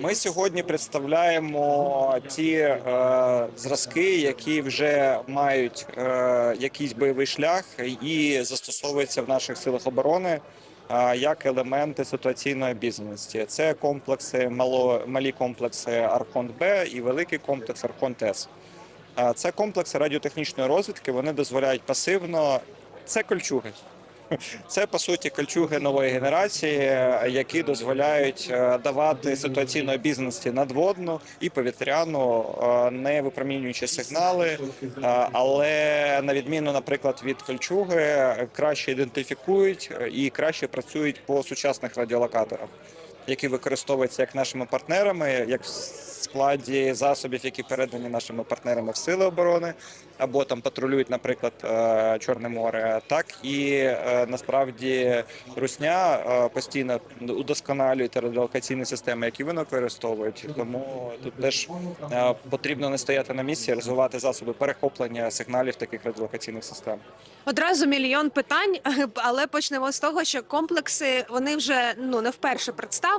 Ми сьогодні представляємо ті е, зразки, які вже мають е, якийсь бойовий шлях і застосовуються в наших силах оборони е, як елементи ситуаційної обізнаності. Це комплекси, мало, малі комплекси Архонт Б і великий комплекс Архонт С. Е, Це комплекси радіотехнічної розвідки. Вони дозволяють пасивно. Це кольчуги. Це по суті кольчуги нової генерації, які дозволяють е, давати ситуаційну обізнаності надводну і повітряну, е, не випромінюючи сигнали, е, але на відміну, наприклад, від кольчуги, краще ідентифікують і краще працюють по сучасних радіолокаторах, які використовуються як нашими партнерами, як в складі засобів, які передані нашими партнерами в сили оборони, або там патрулюють, наприклад, е, Чорне море, так і е, насправді Русня е, постійно удосконалює радіолокаційні системи, які вони використовують. Тому тут теж потрібно не стояти на місці, розвивати засоби перехоплення сигналів таких радіолокаційних систем. Одразу мільйон питань, але почнемо з того, що комплекси вони вже ну не вперше представлені.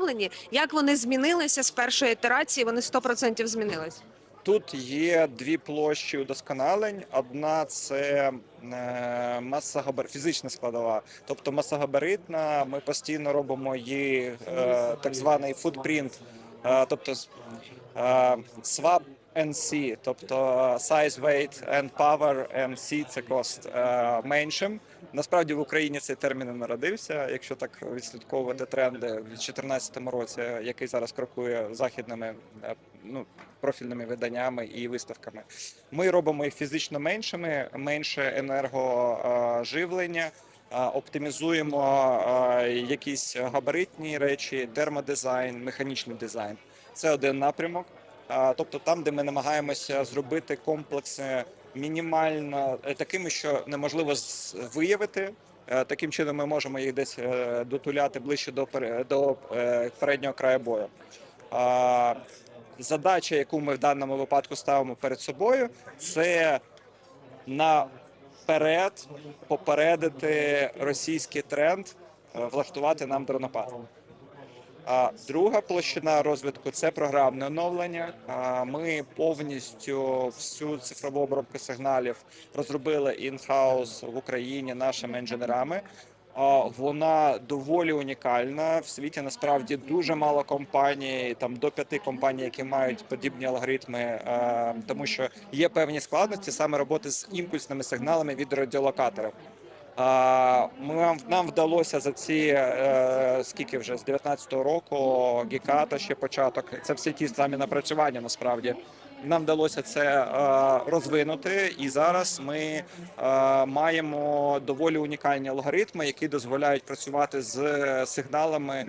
Як вони змінилися з першої ітерації? Вони 100% змінились. Тут є дві площі удосконалень. Одна це е, масогабар... фізична складова, тобто масогабаритна. Ми постійно робимо її е, так званий футпринт, е, тобто е, NC, тобто size, weight and power NC – це cost е, меншим. Насправді в Україні цей термін народився. Якщо так відслідковувати тренди в 2014 році, який зараз крокує західними е, ну, профільними виданнями і виставками. Ми робимо їх фізично меншими, менше енергоживлення. е, Оптимізуємо е, якісь габаритні речі, термодизайн, механічний дизайн. Це один напрямок. Тобто там, де ми намагаємося зробити комплекси мінімально е, такими, що неможливо виявити. Е, Таким чином ми можемо їх десь е, дотуляти ближче до, до переднього краю бою. Задача, яку ми в даному випадку ставимо перед собою, це наперед попередити російський тренд, влаштувати нам дронопад. А друга площина розвитку це програмне оновлення. Ми повністю всю цифрову обробку сигналів розробили інхаус в Україні нашими інженерами. Вона доволі унікальна. В світі насправді дуже мало компаній, там до п'яти компаній, які мають подібні алгоритми, е, тому що є певні складності саме роботи з імпульсними сигналами від радіолокаторів. Нам вдалося за ці е, скільки вже з 19-го року Гіката ще початок. Це всі ті самі напрацювання. Насправді нам вдалося це е, розвинути, і зараз ми е, маємо доволі унікальні алгоритми, які дозволяють працювати з сигналами,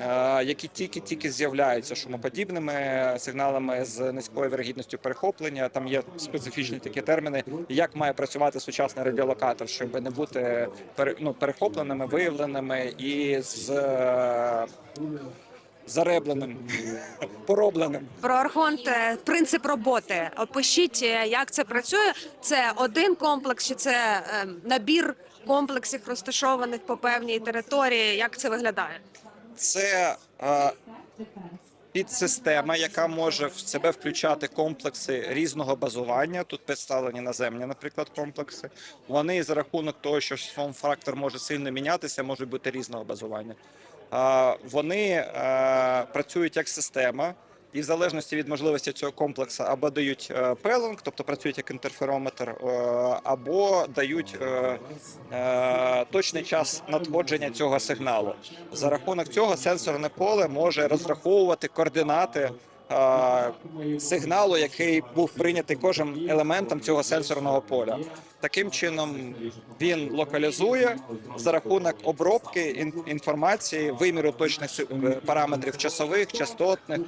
е, які тільки-тільки з'являються шумоподібними сигналами з низькою вірогідністю перехоплення. Там є специфічні такі терміни, як має працювати сучасний радіолокатор, щоб не бути ну, перехопленими, виявленими і з заребленим, поробленим. Про Архонт е, принцип роботи. Опишіть, е, як це працює. Це один комплекс, чи це е, набір комплексів, розташованих по певній території. Як це виглядає? Це е, підсистема, яка може в себе включати комплекси різного базування. Тут представлені наземні, наприклад, комплекси. Вони за рахунок того, що форм-фактор може сильно мінятися, можуть бути різного базування. Вони е, працюють як система. І в залежності від можливості цього комплексу або дають е, пелинг, тобто працюють як інтерферометр, е, або дають точний час надходження цього сигналу. За рахунок цього сенсорне поле може розраховувати координати сигналу, який був прийнятий кожним елементом цього сенсорного поля. Таким чином він локалізує за рахунок обробки ін- інформації, виміру точних е, параметрів часових, частотних,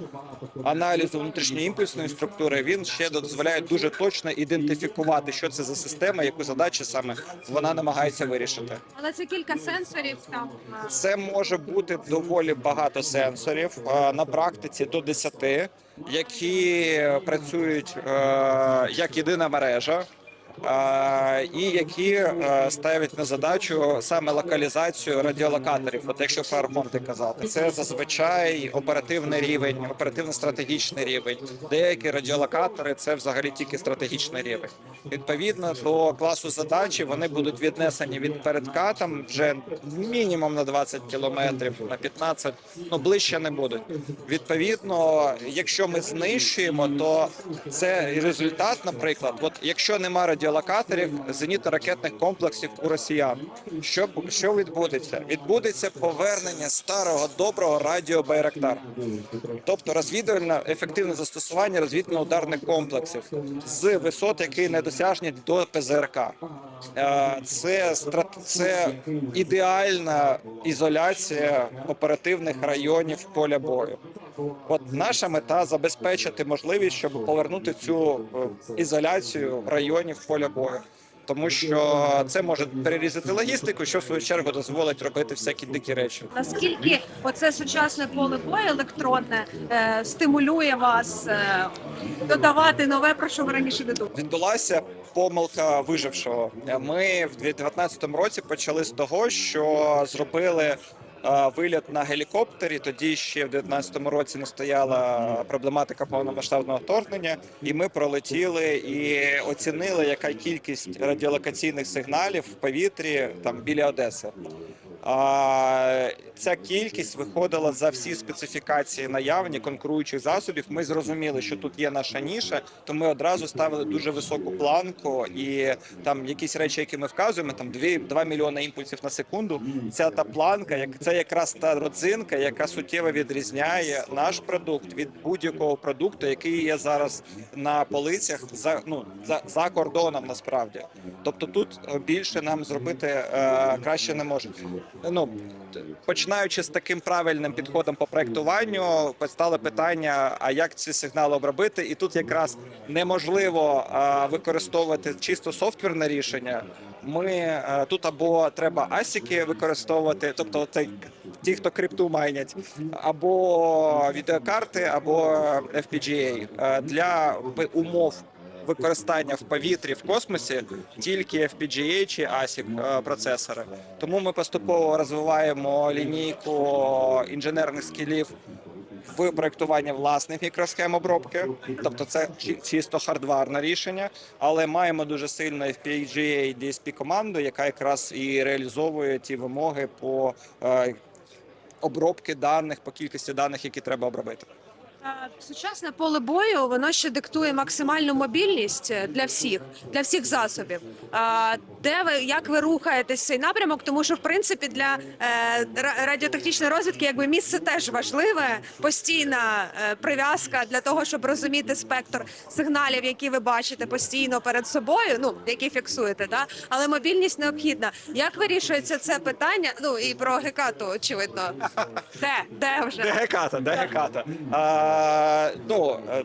аналізу внутрішньої імпульсної структури. Він ще дозволяє дуже точно ідентифікувати, що це за система, яку задачу саме вона намагається вирішити. Але це кілька сенсорів там. Це може бути доволі багато сенсорів е, на практиці до 10, які працюють е, як єдина мережа. І які е, ставлять на задачу саме локалізацію радіолокаторів. От якщо про архонти казати, це зазвичай оперативний рівень, оперативно-стратегічний рівень. Деякі радіолокатори це взагалі тільки стратегічний рівень. Відповідно до класу задачі вони будуть віднесені від передка там вже мінімум на 20 кілометрів, на 15, ну ближче не будуть. Відповідно, якщо ми знищуємо, то це результат, наприклад, от якщо нема радіолокаторів зенітно-ракетних комплексів у росіян, що, що відбудеться? Відбудеться повернення старого доброго радіо Байрактар, тобто розвідувальне ефективне застосування розвідно-ударних комплексів з висот, які недосяжні до ПЗРК. Е, Це це ідеальна ізоляція оперативних районів поля бою. От наша мета забезпечити можливість, щоб повернути цю е, ізоляцію районів поля бою. Тому що це може перерізати логістику, що в свою чергу дозволить робити всякі дикі речі. Наскільки оце сучасне поле бою електронне е, стимулює вас е, додавати нове, про що ви раніше не думали? Відбулася помилка вижившого. Ми в 2019 році почали з того, що зробили виліт на гелікоптері. Тоді ще в 2019 році настояла проблематика повномасштабного вторгнення, і ми пролетіли і оцінили, яка кількість радіолокаційних сигналів в повітрі там біля Одеси. Ця кількість виходила за всі специфікації наявні конкуруючих засобів. Ми зрозуміли, що тут є наша ніша, то ми одразу ставили дуже високу планку, і там якісь речі, які ми вказуємо, там 2, 2 мільйони імпульсів на секунду. Ця та планка, як це якраз та родзинка, яка суттєво відрізняє наш продукт від будь-якого продукту, який є зараз на полицях за ну за, за кордоном, насправді. Тобто тут більше нам зробити е, краще не може. Ну починаючи з таким правильним підходом по проектуванню, постало питання: а як ці сигнали обробити? І тут якраз неможливо використовувати чисто софтверне рішення. Ми тут або треба асіки використовувати, тобто це ті, хто крипту майнять, або відеокарти, або FPGA для умов використання в повітрі в космосі тільки FPGA чи ASIC е, процесори. Тому ми поступово розвиваємо лінійку інженерних скілів в проєктуванні власних мікросхем обробки, тобто це чисто хардварне рішення, але маємо дуже сильно FPGA DSP команду, яка якраз і реалізовує ті вимоги по е, обробки даних, по кількості даних, які треба обробити. Сучасне поле бою воно ще диктує максимальну мобільність е, для всіх, для всіх засобів. Де ви як ви рухаєтесь в цей напрямок? Тому що в принципі для е, радіотехнічної розвідки якби місце теж важливе, постійна е, прив'язка для того, щоб розуміти спектр сигналів, які ви бачите постійно перед собою. Ну які фіксуєте, да але мобільність необхідна. Як вирішується це питання? Ну і про гекату, очевидно. Де де вже Де геката, де геката. А, ну, е,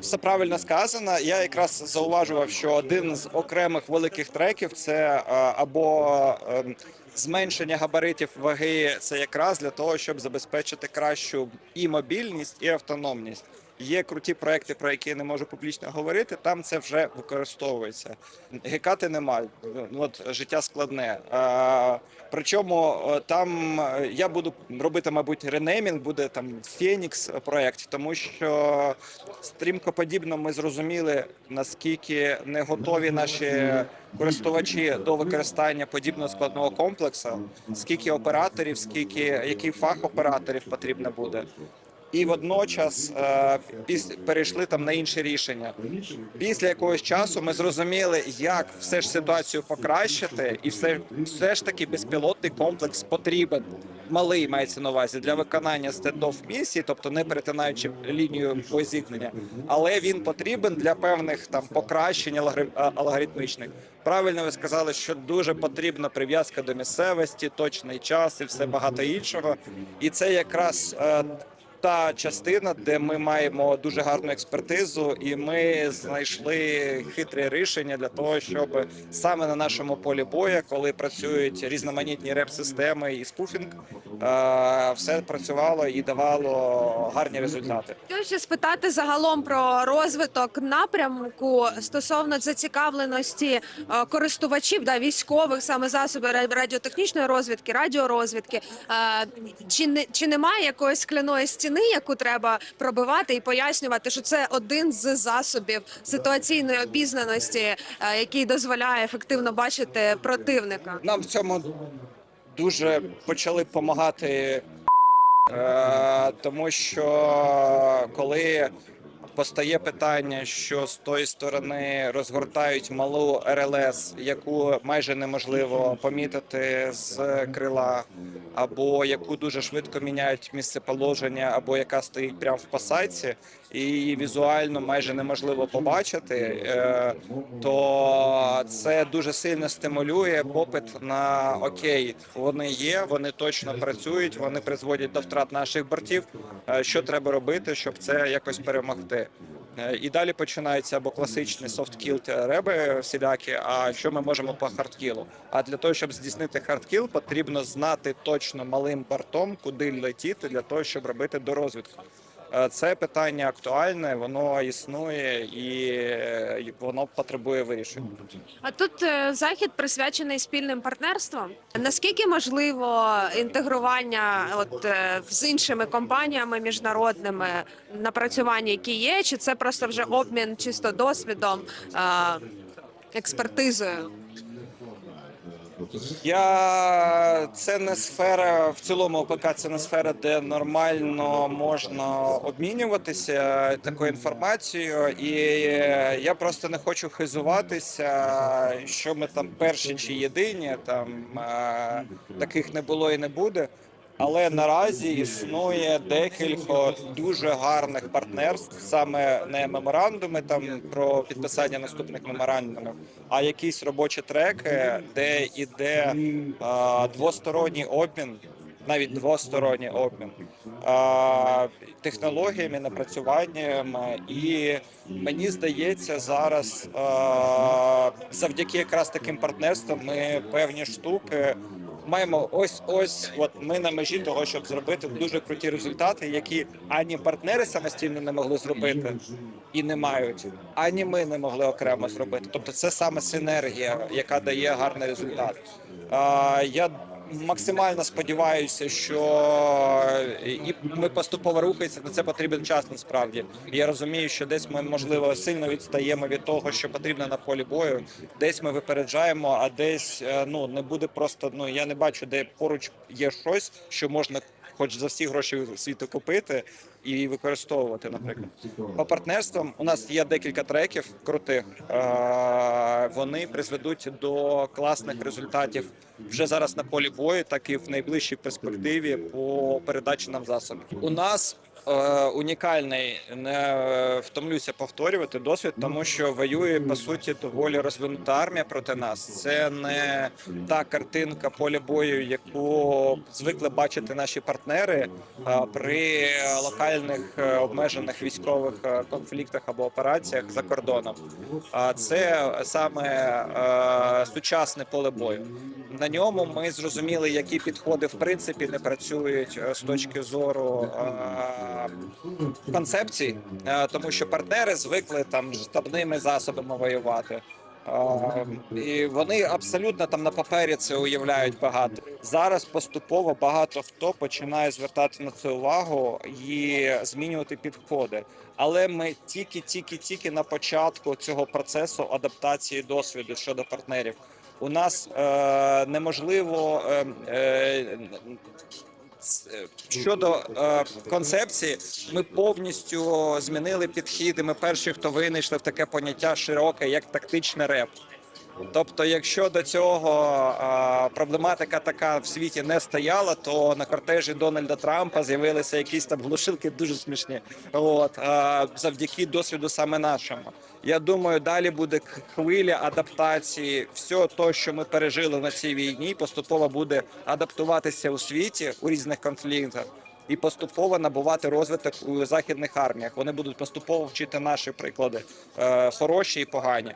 все правильно сказано. Я якраз зауважував, що один з окремих великих треків це е, або ем, зменшення габаритів ваги, це якраз для того, щоб забезпечити кращу і мобільність, і автономність. Є круті проекти, про які я не можу публічно говорити. Там це вже використовується. Гекати немає. Ну, От життя складне. А, причому там е, я буду робити, мабуть, ренеймінг, буде там Фенікс проект, тому що стрімкоподібно ми зрозуміли, наскільки не готові наші користувачі до використання подібного складного комплексу, скільки операторів, скільки який фах операторів потрібно буде. І водночас е, піс- перейшли там на інші рішення. Після якогось часу ми зрозуміли, як все ж ситуацію покращити, і все, все ж таки безпілотний комплекс потрібен. Малий мається на увазі для виконання стендоф місії, тобто не перетинаючи лінію позіткнення, але він потрібен для певних там покращень алгоритмічних. Правильно ви сказали, що дуже потрібна прив'язка до місцевості, точний час і все багато іншого. І це якраз е, та частина, де ми маємо дуже гарну експертизу, і ми знайшли хитре рішення для того, щоб саме на нашому полі бою, коли працюють різноманітні реп-системи і спуфінг, е, все працювало і давало гарні результати. Хотіла ще спитати загалом про розвиток напрямку стосовно зацікавленості е, користувачів да, військових саме засобів ра- радіотехнічної розвідки, радіорозвідки. Е, Чи не чи немає якоїсь скляної стіни, яку треба пробивати і пояснювати, що це один з засобів ситуаційної обізнаності, е, який дозволяє ефективно бачити противника? Нам в цьому дуже почали допомагати, е, тому що коли постає питання, що з тої сторони розгортають малу РЛС, яку майже неможливо помітити з крила, або яку дуже швидко міняють місце положення, або яка стоїть прямо в посадці, і її візуально майже неможливо побачити, е, то це дуже сильно стимулює попит на окей, вони є, вони точно працюють, вони призводять до втрат наших бортів. Е, Що треба робити, щоб це якось перемогти? Е, І далі починаються або класичні софткіл реби всілякі. А що ми можемо по хардкілу? А для того, щоб здійснити хардкіл, потрібно знати точно малим бортом, куди летіти для того, щоб робити дорозвідку. Е, Це питання актуальне, воно існує і е, воно потребує вирішення. А тут е, захід присвячений спільним партнерствам. Наскільки можливо інтегрування от з іншими компаніями міжнародними напрацювання, які є, чи це просто вже обмін чисто досвідом, експертизою? Я це не сфера в цілому ОПК, це не сфера, де нормально можна обмінюватися такою інформацією, і я просто не хочу хизуватися, що ми там перші чи єдині. Там е, таких не було і не буде. Але наразі існує декілька дуже гарних партнерств, саме не меморандуми там про підписання наступних меморандумів, а якісь робочі треки, де іде а, двосторонній обмін, навіть двосторонній обмін технологіями, напрацюваннями, і мені здається, зараз завдяки якраз таким партнерствам ми певні штуки маємо ось ось. От ми на межі того, щоб зробити дуже круті результати, які ані партнери самостійно не могли зробити і не мають, ані ми не могли окремо зробити. Тобто, це саме синергія, яка дає гарний результат. А, я максимально сподіваюся, що і ми поступово рухаємося, на це потрібен час насправді. Я розумію, що десь ми можливо сильно відстаємо від того, що потрібно на полі бою. Десь ми випереджаємо, а десь е, ну не буде просто. Ну я не бачу, де поруч є щось, що можна, хоч за всі гроші світу купити і використовувати. Наприклад, по партнерствам у нас є декілька треків крутих. Е, Вони призведуть до класних результатів вже зараз на полі бою, так і в найближчій перспективі по передачі нам засобів. У нас унікальний, не втомлюся повторювати досвід, тому що воює по суті доволі розвинута армія проти нас. Це не та картинка поля бою, яку звикли бачити наші партнери е, при локальних е, обмежених військових е, конфліктах або операціях за кордоном. А це саме е, сучасне поле бою. На ньому ми зрозуміли, які підходи в принципі не працюють е, з точки зору концепцій, е, тому що партнери звикли там штабними засобами воювати. Е, І вони абсолютно там на папері це уявляють багато. Зараз поступово багато хто починає звертати на це увагу і змінювати підходи. Але ми тільки, тільки, тільки на початку цього процесу адаптації досвіду щодо партнерів. У нас е, неможливо е, е, щодо е, концепції. Ми повністю змінили підхід. і Ми перші, хто винайшли в таке поняття широке, як тактичний реп. Тобто, якщо до цього а, проблематика така в світі не стояла, то на кортежі Дональда Трампа з'явилися якісь там глушилки дуже смішні. От а, завдяки досвіду саме нашому. Я думаю, далі буде хвиля адаптації. Все то, що ми пережили на цій війні, поступово буде адаптуватися у світі у різних конфліктах. і поступово набувати розвиток у західних арміях. Вони будуть поступово вчити наші приклади, е, хороші і погані.